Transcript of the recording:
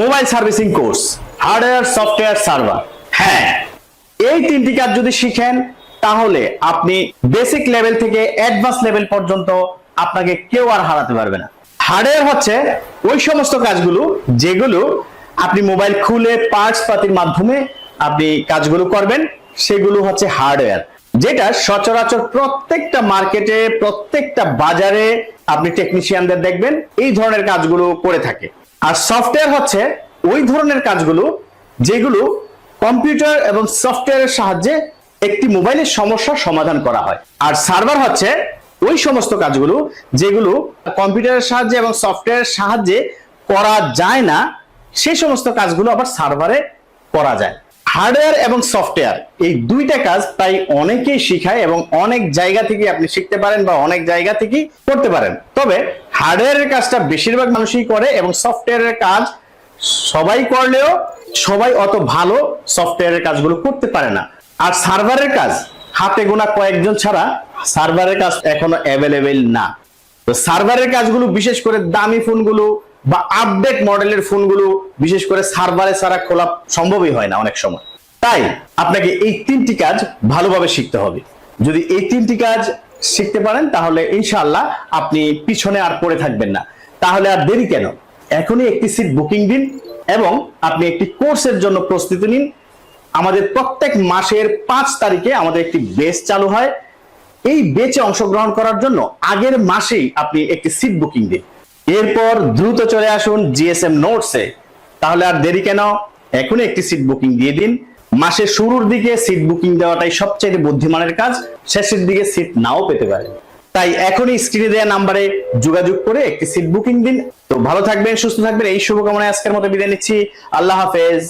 Mobile servicing course, hardware, software, server. হ্যাঁ এই তিনটি কাজ যদি শিখেন, তাহলে আপনি বেসিক লেভেল থেকে অ্যাডভান্স লেভেল পর্যন্ত আপনাকে কেউ আর হারাতে পারবে না। হার্ডওয়্যার হচ্ছে ওই সমস্ত কাজগুলো যেগুলো আপনি মোবাইল খুলে পার্টস পাতির মাধ্যমে আপনি কাজগুলো করবেন, সেগুলো হচ্ছে হার্ডওয়্যার, যেটা সচরাচর প্রত্যেকটা মার্কেটে, প্রত্যেকটা বাজারে আপনি টেকনিশিয়ানদের দেখবেন, এই ধরনের কাজগুলো করে থাকে। আর সফটওয়্যার হচ্ছে ওই ধরনের কাজগুলো যেগুলো কম্পিউটার এবং সফটওয়্যারের সাহায্যে একটি মোবাইলের সমস্যা সমাধান করা হয়। আর সার্ভার হচ্ছে ওই সমস্ত কাজগুলো যেগুলো কম্পিউটারের সাহায্যে এবং সফটওয়্যারের সাহায্যে করা যায় না সেই সমস্ত কাজগুলো আবার সার্ভারে করা যায়। হার্ডওয়্যার এবং সফটওয়্যার। এই দুইটা কাজ তাই অনেকেই শিখায় এবং অনেক জায়গা থেকে আপনি শিখতে পারেন বা অনেক জায়গা থেকেই করতে পারেন। তবে হার্ডওয়্যারের কাজটা বেশিরভাগ মানুষই করে এবং সফটওয়্যারের কাজ সবাই করলেও সবাই অত ভালো সফটওয়্যারের কাজগুলো করতে পারে না। আর সার্ভারের কাজ, হাতে গোনা কয়েকজন ছাড়া সার্ভারের কাজ এখনও অ্যাভেলেবেল না। তো সার্ভারের কাজগুলো বিশেষ করে দামি ফোনগুলো বা আপডেট মডেলের ফোনগুলো বিশেষ করে সার্ভারে ছাড়া খোলা সম্ভবই হয় না অনেক সময়। তাই আপনাকে এই তিনটি কাজ ভালোভাবে শিখতে হবে। যদি এই তিনটি কাজ শিখতে পারেন, তাহলে ইনশাআল্লাহ আপনি পিছনে আর পড়ে থাকবেন না। তাহলে আর দেরি কেন? এখনই একটি সিট বুকিং দিন এবং আপনি একটি কোর্সের জন্য প্রস্তুতি নিন। আমাদের প্রত্যেক মাসের পাঁচ তারিখে আমাদের একটি বেচ চালু হয়। এই বেচে অংশগ্রহণ করার জন্য আগের মাসেই আপনি একটি সিট বুকিং দিন। এরপর দ্রুত চলে আসুন জিএসএম নোটসে তাহলে আর দেরি কেন? এখনই একটি সিট বুকিং দিয়ে দিন। মাসের শুরুর দিকে সিট বুকিং দেওয়াটাই সবচেয়ে বুদ্ধিমানের কাজ। শেষের দিকে সিট নাও পেতে পারে তাই এখনই স্ক্রিনে দেওয়া নাম্বারে যোগাযোগ করে একটি সিট বুকিং দিন। তো ভালো থাকবেন, সুস্থ থাকবেন। এই শুভকামনায় আজকের মতো বিদায় নিচ্ছি। আল্লাহ হাফেজ।